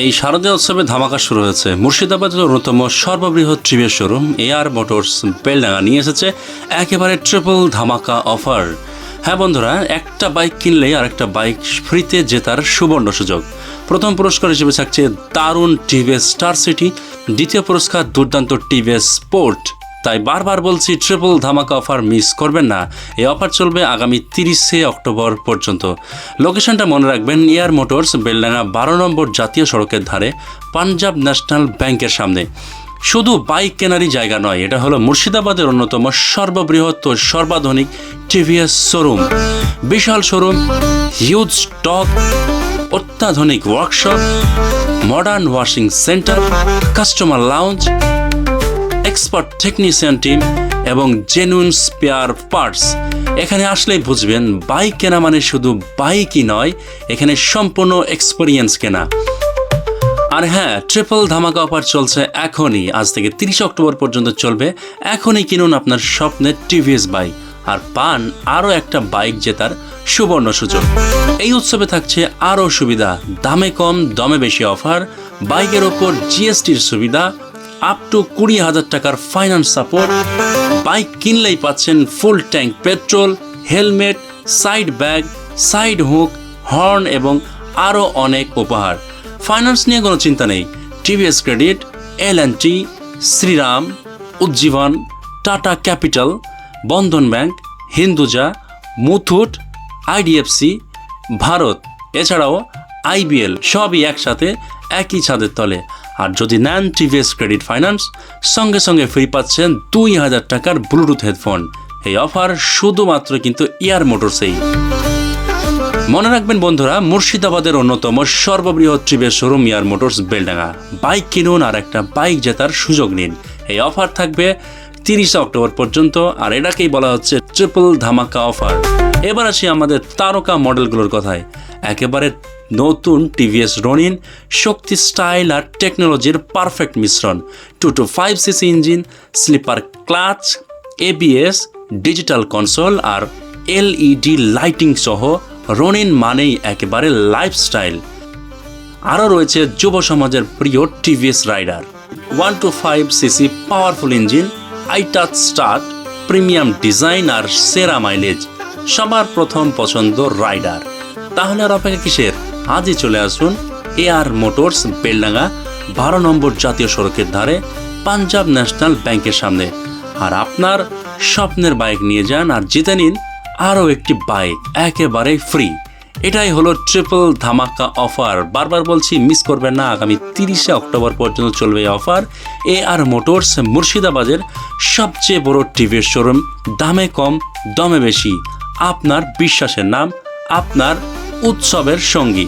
এই শারদীয় উৎসবে ধামাকা শুরু হয়েছে। মুর্শিদাবাদের অন্যতম সর্ববৃহৎ TVS showroom Air Motors Beldanga নিয়ে এসেছে একেবারে ট্রিপল ধামাকা অফার হ্যাঁ বন্ধুরা, একটা বাইক কিনলেই আর একটা বাইক ফ্রিতে জেতার সুবর্ণ সুযোগ। প্রথম পুরস্কার হিসেবে থাকছে দারুণ টিভিএস স্টার সিটি দ্বিতীয় পুরস্কার দুর্দান্ত টিভিএস স্পোর্ট তাই বারবার বলছি ট্রিপল ধামাকা অফার মিস করবেন না। এই অফার চলবে আগামী তিরিশে অক্টোবর পর্যন্ত। লোকেশনটা মনে রাখবেন এয়ার মোটরস বেলডাঙ্গা বারো নম্বর জাতীয় সড়কের ধারে, পাঞ্জাব ন্যাশনাল ব্যাংকের সামনে। শুধু বাইক কেনারই জায়গা নয়, এটা হলো মুর্শিদাবাদের অন্যতম সর্ববৃহৎ ও সর্বাধুনিক টিভিএস শোরুম বিশাল শোরুম হিউজ স্টক অত্যাধুনিক workshop modern washing centre customer lounge expert technician team এবং জেনুইন স্পেয়ার পার্টস। এখানে আসলেই বুঝবেন বাইক কেনা মানে শুধু বাইকই নয়, এখানে সম্পূর্ণ এক্সপিরিয়েন্স কেনা। আর হ্যাঁ ট্রিপল ধামাকা অফার চলছে এখনই, আজ থেকে তিরিশ অক্টোবর পর্যন্ত চলবে। এখনই কিনুন আপনার স্বপ্নের টিভিএস বাইক আর পান আরও একটা বাইক জেতার সুবর্ণ সুযোগ। এই উৎসবে থাকছে আরও সুবিধা, দামে কম, দমে বেশি অফার বাইকের ওপর জিএসটির সুবিধা আপ টু কুড়ি হাজার টাকার ফাইন্যান্স সাপোর্ট বাইক কিনলেই পাচ্ছেন full tank petrol helmet side bag side hook horn এবং আরও অনেক উপহার। ফাইন্যান্স নিয়ে কোনো চিন্তা নেই। TVS Credit L T Shriram Ujjivan Tata Capital Bandhan Bank Hinduja Muthoot IDFC Bharat এছাড়াও আইবিএল সবই একসাথে একই ছাদের তলে। আর যদি নেন টিভিএস ক্রেডিট ফাইন্যান্স, সঙ্গে সঙ্গে ফ্রি পাচ্ছেন দুই হাজার টাকার ব্লুটুথ হেডফোন। এই অফার শুধুমাত্র কিন্তু ইয়ার মোটরসেই। মনে রাখবেন বন্ধুরা, মুর্শিদাবাদের অন্যতম সর্ববৃহৎ ট্রিপের showroom Year Motors Beldanga. Bike কিনুন আর একটা বাইক জেতার সুযোগ নিন। এই অফার থাকবে তিরিশে অক্টোবর পর্যন্ত, আর এটাকেই বলা হচ্ছে ট্রিপল ধামাকা অফার। এবার আসি আমাদের তারকা মডেলগুলোর কথায়। একেবারে নতুন টিভিএস রনিন শক্তি স্টাইল আর টেকনোলজির পারফেক্ট মিশ্রণ। Two two five cc engine, slipper clutch ABS digital console আর এলইডি লাইটিং সহ রনিন মানেই একেবারে লাইফস্টাইল। আরও রয়েছে যুব সমাজের প্রিয় TVS Raider. One two five cc powerful engine i touch start, premium design আর সেরা মাইলেজ। সবার প্রথম পছন্দ রাইডার। তাহলে আর অপেক্ষা কিসের? আজই চলে আসুন এ আর মোটরস, বেলডাঙ্গা, বারো নম্বর জাতীয় সড়কের ধারে পাঞ্জাব ন্যাশনাল ব্যাংকের সামনে। আর আপনার স্বপ্নের বাইক নিয়ে যান আর জিতে নিন আরও একটি বাইক একেবারে ফ্রি। এটাই হলো ট্রিপল ধামাকা অফার। বারবার বলছি, মিস করবেন না, আগামী তিরিশে অক্টোবর পর্যন্ত চলবে এই অফার। এ আর মোটরস, মুর্শিদাবাদের সবচেয়ে বড় টিভির শোরুম, দামে কম, দমে বেশি। আপনার বিশ্বাসের নাম, আপনার উৎসবের সঙ্গী।